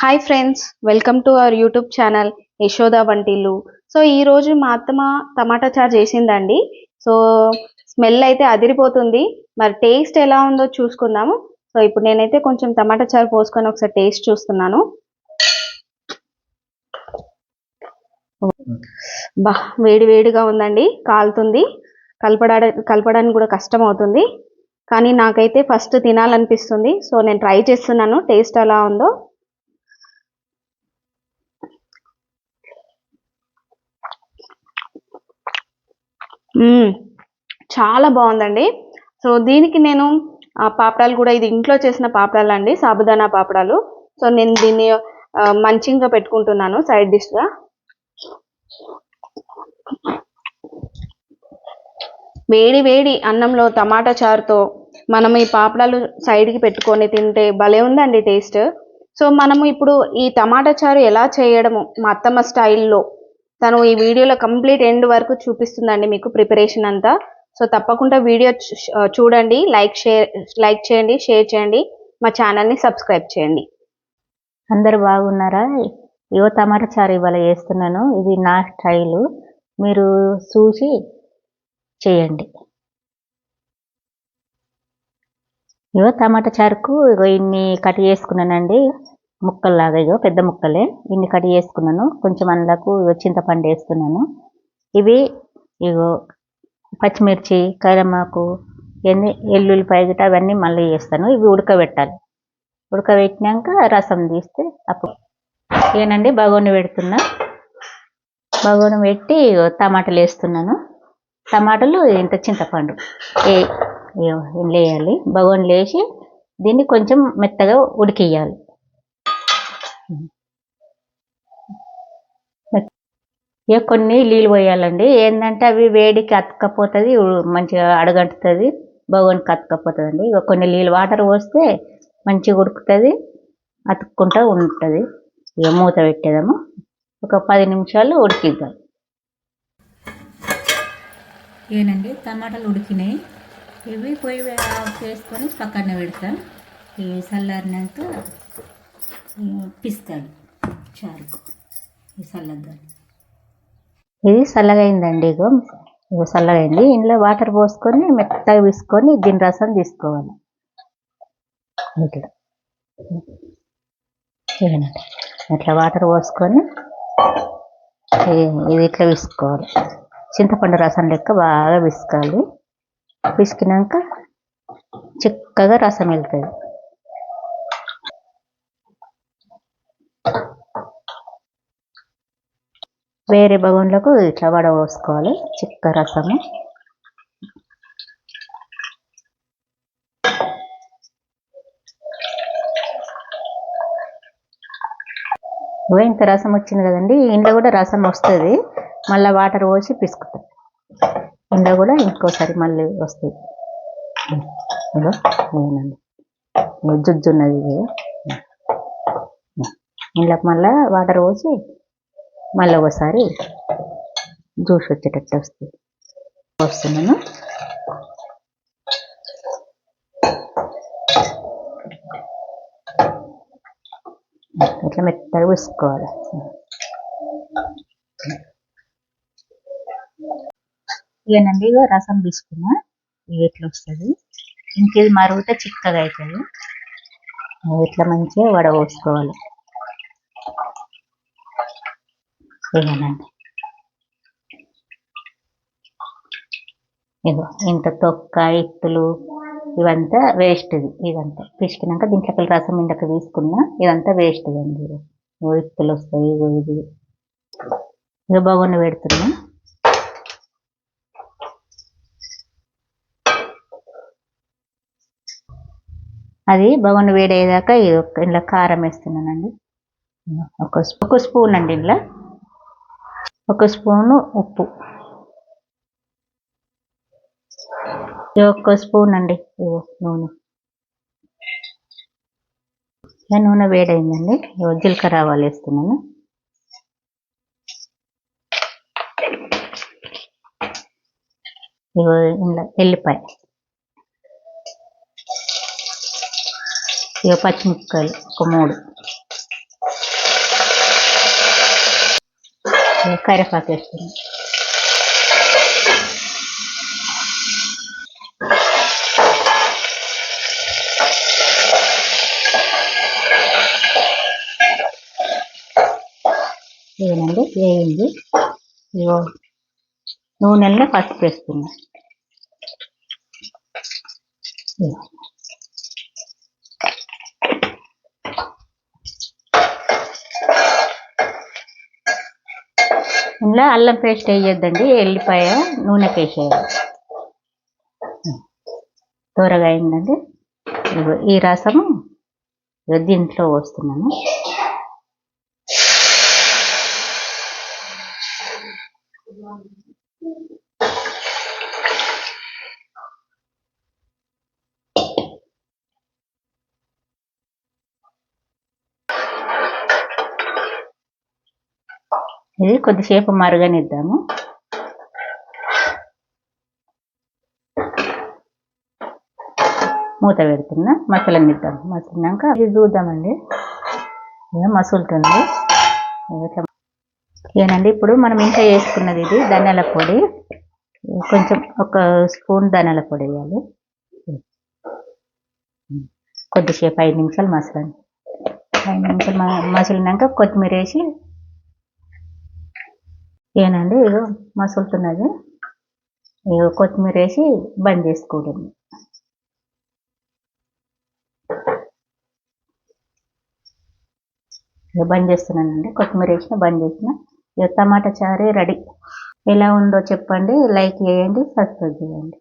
Hi friends welcome to our YouTube channel Yashoda Vantillu so ఈరోజు మా అత్తమ్మ టమాటా చారు చేసిందండి. సో స్మెల్ అయితే అదిరిపోతుంది. మరి టేస్ట్ ఎలా ఉందో చూసుకుందాము. సో ఇప్పుడు నేనైతే కొంచెం టమాటా చారు పోసుకొని ఒకసారి టేస్ట్ చూస్తున్నాను. బా వేడి వేడిగా ఉందండి. కాలుతుంది. కలపడా కలపడానికి కూడా కష్టం అవుతుంది. కానీ నాకైతే ఫస్ట్ తినాలనిపిస్తుంది. సో నేను ట్రై చేస్తున్నాను. టేస్ట్ ఎలా ఉందో. చాలా బాగుందండి. సో దీనికి నేను ఆ, పాపడాలు కూడా ఇది ఇంట్లో చేసిన పాపడాలు అండి సాబుదానా పాపడాలు. సో నేను దీన్ని మంచిగా పెట్టుకుంటున్నాను సైడ్ డిష్గా వేడి వేడి అన్నంలో టమాటా చారుతో మనం ఈ పాపడాలు సైడ్కి పెట్టుకొని తింటే భలే ఉందండి టేస్ట్. సో మనము ఇప్పుడు ఈ టమాటా చారు ఎలా చేయడము మా అత్తమ్మ స్టైల్లో తను ఈ వీడియోలో కంప్లీట్ ఎండ్ వరకు చూపిస్తుందండి మీకు ప్రిపరేషన్ అంతా. సో తప్పకుండా వీడియో చూడండి లైక్ షేర్ లైక్ చేయండి షేర్ చేయండి మా ఛానల్ని సబ్స్క్రైబ్ చేయండి. అందరు బాగున్నారా? ఇవో టమాటా చారు ఇవాళ చేస్తున్నాను. ఇది నా స్టైలు. మీరు చూసి చేయండి. యువ టమాటా చారుకు ఇన్ని కట్ చేసుకున్నానండి. ముక్కల్లాగా ఇగో పెద్ద ముక్కలే. ఇన్ని కట్ చేసుకున్నాను. కొంచెం అందులోకు ఇగో చింతపండు వేస్తున్నాను ఇవి ఇగో పచ్చిమిర్చి కరమాకు ఇవన్నీ ఎల్లుల్లిపాయ గిట్ట అవన్నీ మళ్ళీ వేస్తాను. ఇవి ఉడకబెట్టాలి. ఉడకబెట్టినాక రసం తీస్తే అప్పుడు ఏనండి బగోని పెడుతున్నా. బగోని పెట్టి టమాటాలు వేస్తున్నాను. టమాటాలు ఇంత చింతపండు ఏ ఇందులో వేయాలి బగోని వేసి దీన్ని కొంచెం మెత్తగా ఉడికియాలి ఇక కొన్ని నీళ్ళు పోయాలండి. ఏంటంటే అవి వేడికి అతకపోతుంది మంచిగా అడగంటుతుంది బగోనికి అతకపోతుంది అండి ఇక కొన్ని నీళ్ళు వాటర్ పోస్తే మంచిగా ఉడుకుతుంది అతుక్కుంటూ ఉంటుంది. ఇక మూత పెట్టేదాము ఒక పది నిమిషాలు ఉడికిద్దాం. ఏనండి టమాటాలు ఉడికినాయి. ఇవి పొయ్యి ఆఫ్ చేసుకొని పక్కన పెడతాం. ఇవి చల్లారినాక పిస్తాను చారుకు ఈ చల్లగా ఇది చల్లగైందండి ఇగో ఇగో చల్లగైంది ఇందులో వాటర్ పోసుకొని మెత్తగా తీసుకొని దీని రసం తీసుకోవాలి. ఇట్లా ఇట్లా వాటర్ పోసుకొని ఇది ఇట్లా విసుకోవాలి. చింతపండు రసం లెక్క బాగా విసుకాలి. పిసికినాక చిక్కగా రసం వెళ్తుంది. వేరే బగోన్లకు ఇట్లా వడ పోసుకోవాలి చిక్క రసము. ఇంత రసం వచ్చింది కదండి ఇంట్లో కూడా రసం వస్తుంది మళ్ళీ వాటర్ పోసి పిసుకుతాం. ఇంట్లో కూడా ఇంకోసారి మళ్ళీ వస్తుంది. ఇదో ఇదేనండి ఉన్నది ఇది ఇంట్లోకి మళ్ళీ వాటర్ పోసి మళ్ళీ ఒకసారి జ్యూస్ వచ్చేటట్టు వస్తుంది. వస్తున్నాను. ఇట్లా మెత్తగా వేసుకోవాలి ఇవేనండి రసం తీసుకున్నా. ఇవి ఇట్లా వస్తుంది. ఇంకేది మరుగుతే చిక్కగా అవుతుంది. ఇట్లా మంచిగా వడ పోసుకోవాలి ఇదేనండి ఇగో ఇంత తొక్క ఇత్తులు ఇవంతా వేస్ట్ ఇది ఇదంతా పిసికినాక దీంట్లోకి రసం ఇండక తీసుకున్నా ఇదంతా వేస్ట్ అండి ఇగో. ఇత్తులు వస్తాయి ఇగో ఇది. ఇక బాగున్న పెడుతున్నా. అది బాగున్న వేడేదాకా ఇది ఒక- ఇందులో కారం వేస్తున్నానండి. ఒక ఒక స్పూన్ అండి ఇందులో. ఒక స్పూను ఉప్పు. ఇది ఒక స్పూన్ అండి. ఇగో నూనె. ఇలా నూనె వేడైందండి. జీలకర్ర ఆవాలు వేస్తున్నాను. ఇగో ఇందులో ఎల్లిపాయ. ఇగో పచ్చిమిరపకాయలు ఒక మూడు. కరివేపాకు వేస్తున్నాను ఇదేనండి వేయింది ఇగో నూనెల్లో పసుపు వేస్తున్నా ఇందులో అల్లం పేస్ట్ వేయొద్దండి ఎల్లిపాయ నూనె వేసేయాలి. త్వరగా అయిందండి. ఈ రసము ఇదిగో దీంట్లో పోస్తున్నాను. ఇది కొద్దిసేపు మరగనిద్దాము. మూత పెడుతున్నా మసలనిద్దాం. మసిలినాక ఇది చూద్దామండి. ఇక మసులుతుంది. ఏనండి ఇప్పుడు మనం ఇంకా వేసుకున్నది ఇది ధనియాల పొడి. కొంచెం ఒక స్పూన్ ధనియాల పొడి వేయాలి. కొద్దిసేపు ఐదు నిమిషాలు మసలండి. ఐదు నిమిషాలు మసలినాక మసిలినాక కొత్తిమీర వేసి ఏనండి ఇగో మసులుతున్నది. ఇగో కొత్తిమీర వేసి బంద్ చేసుకోవడం ఇక బంద్ చేస్తున్నానండి. కొత్తిమీర వేసిన బంద్ చేసిన. ఇక టమాటా చారే రెడీ. ఎలా ఉందో చెప్పండి. లైక్ చేయండి సబ్స్క్రైబ్ చేయండి.